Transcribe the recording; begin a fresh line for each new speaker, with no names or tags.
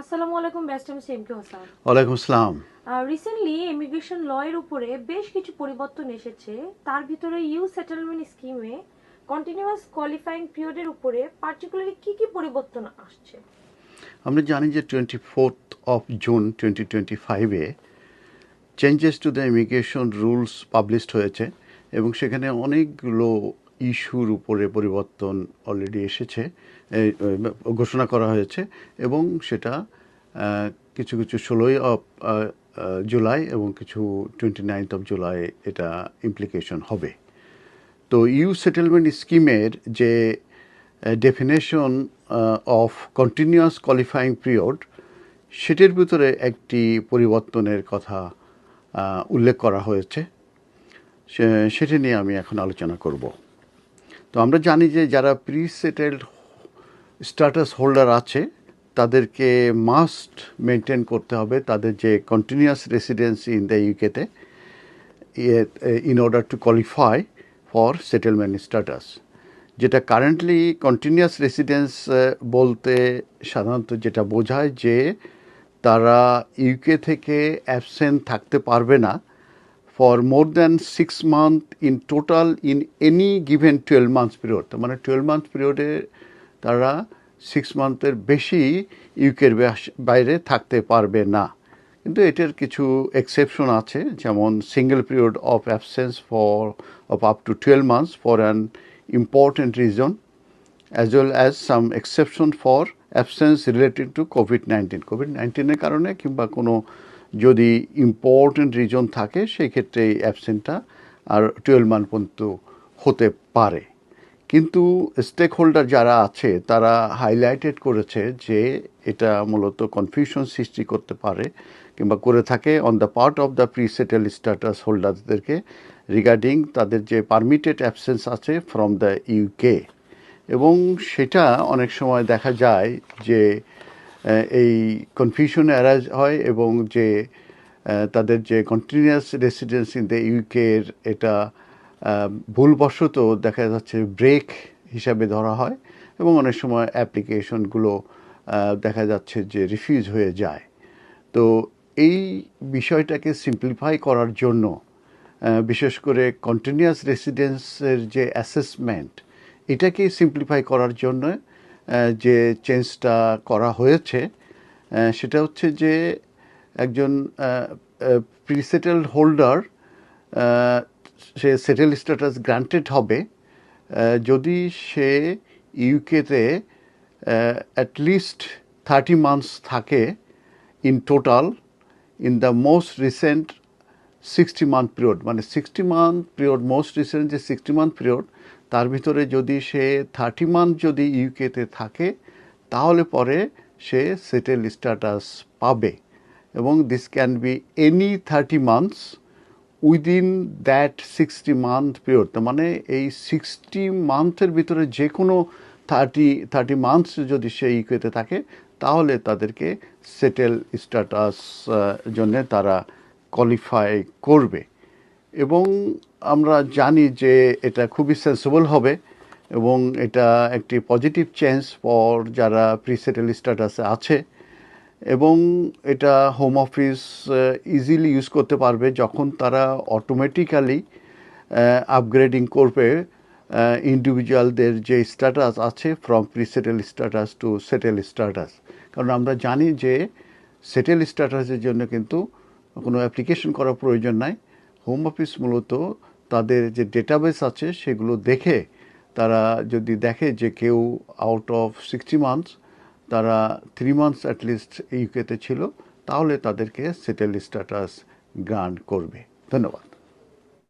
আসসালামু আলাইকুম ব্যস্ত আমি সেমকে হোসেন।
ওয়ালাইকুম আসসালাম।
রিসেন্টলি ইমিগ্রেশন ল এর উপরে বেশ কিছু পরিবর্তন এসেছে। তার ভিতরে ইউ সেটেলমেন্ট স্কিমে কন্টিনিউয়াস কোয়ালিফাইং পিরিয়ডের উপরে পার্টিকুলারলি কি কি পরিবর্তন আসছে?
আমরা জানি যে twenty fourth of June twenty twenty ফাইভে changes to the immigration rules published হয়েছে এবং সেখানে অনেকগুলো ইস্যুর উপরে পরিবর্তন অলরেডি এসেছে ঘোষণা করা হয়েছে এবং সেটা কিছু কিছু ষোলোই অফ জুলাই এবং কিছু টোয়েন্টি নাইনথ অফ জুলাই এটা ইমপ্লিকেশন হবে। তো ইউ সেটেলমেন্ট স্কিমের যে definition of continuous qualifying period সেটির ভিতরে একটি পরিবর্তনের কথা উল্লেখ করা হয়েছে। সেটি নিয়ে আমি এখন আলোচনা করব। তো আমরা জানি যে যারা প্রি সেটেলড স্ট্যাটাস হোল্ডার আছে, তাদেরকে মাস্ট মেনটেন করতে হবে তাদের যে কন্টিনিউয়াস রেসিডেন্সি ইন দ্য ইউকেতে in order to qualify for settlement status যেটা কারেন্টলি কন্টিনিউয়াস রেসিডেন্স বলতে সাধারণত যেটা বোঝায় যে তারা ইউকে থেকে অ্যাবসেন্ট থাকতে পারবে না for more than six month in total in any given twelve months period মানে টুয়েলভ মান্থ পিরিয়ডে তারা সিক্স মান্থের বেশি ইউকের বাইরে থাকতে পারবে না। কিন্তু এটার কিছু এক্সেপশন আছে, যেমন single period of absence for of up to twelve months for an important reason as well as some exception for absence related to covid nineteen covid নাইন্টিনের কারণে কিংবা কোনো যদি ইম্পর্টেন্ট রিজন থাকে, সেই ক্ষেত্রে এই অ্যাবসেন্টটা আর টুয়েলভ মান্থ পর্যন্ত হতে পারে। কিন্তু স্টেক হোল্ডার যারা আছে, তারা হাইলাইটেড করেছে যে এটা মূলত কনফিউশন সৃষ্টি করতে পারে কিংবা করে থাকে on the part of the pre settle status হোল্ডারদেরকে regarding তাদের যে পারমিটেড অ্যাবসেন্স আছে ফ্রম দ্য ইউকে এবং সেটা অনেক সময় দেখা যায় যে এই কনফিউশন অ্যারাইজ হয় এবং যে তাদের যে কন্টিনিউয়াস রেসিডেন্স ইন দ্য ইউকের এটা ভুলবশত দেখা যাচ্ছে ব্রেক হিসাবে ধরা হয় এবং অনেক সময় অ্যাপ্লিকেশনগুলো দেখা যাচ্ছে যে রিফিউজ হয়ে যায়। তো এই বিষয়টাকে সিম্পলিফাই করার জন্য বিশেষ করে কন্টিনিউয়াস রেসিডেন্সের যে অ্যাসেসমেন্ট এটাকে সিম্পলিফাই করার জন্য যে চেঞ্জটা করা হয়েছে সেটা হচ্ছে যে একজন প্রিসেটেল হোল্ডার সে সেটেল স্ট্যাটাস গ্রান্টেড হবে যদি সে ইউকেতে অ্যাটলিস্ট থার্টি মান্থস থাকে in total in the most recent sixty month period মানে sixty month period most recent যে সিক্সটি মান্থ পিরিয়ড তার ভিতরে যদি সে থার্টি মান্থ যদি ইউকেতে থাকে, তাহলে পরে সে সেটেল স্ট্যাটাস পাবে। এবং this can be any thirty months within that sixty month period মানে এই সিক্সটি মান্থের ভিতরে যে কোনো থার্টি থার্টি মান্থস যদি সে ইউকেতে থাকে, তাহলে তাদেরকে সেটেল স্ট্যাটাস জন্যে তারা কোয়ালিফাই করবে। এবং আমরা জানি যে এটা খুবই সেন্সিবল হবে এবং এটা একটি পজিটিভ চেঞ্জ ফর যারা প্রিসেটেল স্ট্যাটাসে আছে। এবং এটা হোম অফিস ইজিলি ইউজ করতে পারবে যখন তারা অটোমেটিক্যালি আপগ্রেডিং করবে ইন্ডিভিজুয়ালদের যে স্ট্যাটাস আছে from pre settle status to settle status কারণ আমরা জানি যে সেটেল স্ট্যাটাসের জন্য কিন্তু কোনো অ্যাপ্লিকেশন করার প্রয়োজন নাই। হোম অফিস মূলত তাদের যে ডেটাবেস আছে সেগুলো দেখে তারা যদি দেখে যে কেউ আউট অফ সিক্সটি মান্থস তারা থ্রি মান্থস অ্যাটলিস্ট ইউকেতে ছিল, তাহলে তাদেরকে সেটেল স্ট্যাটাস গ্রান্ট করবে। ধন্যবাদ।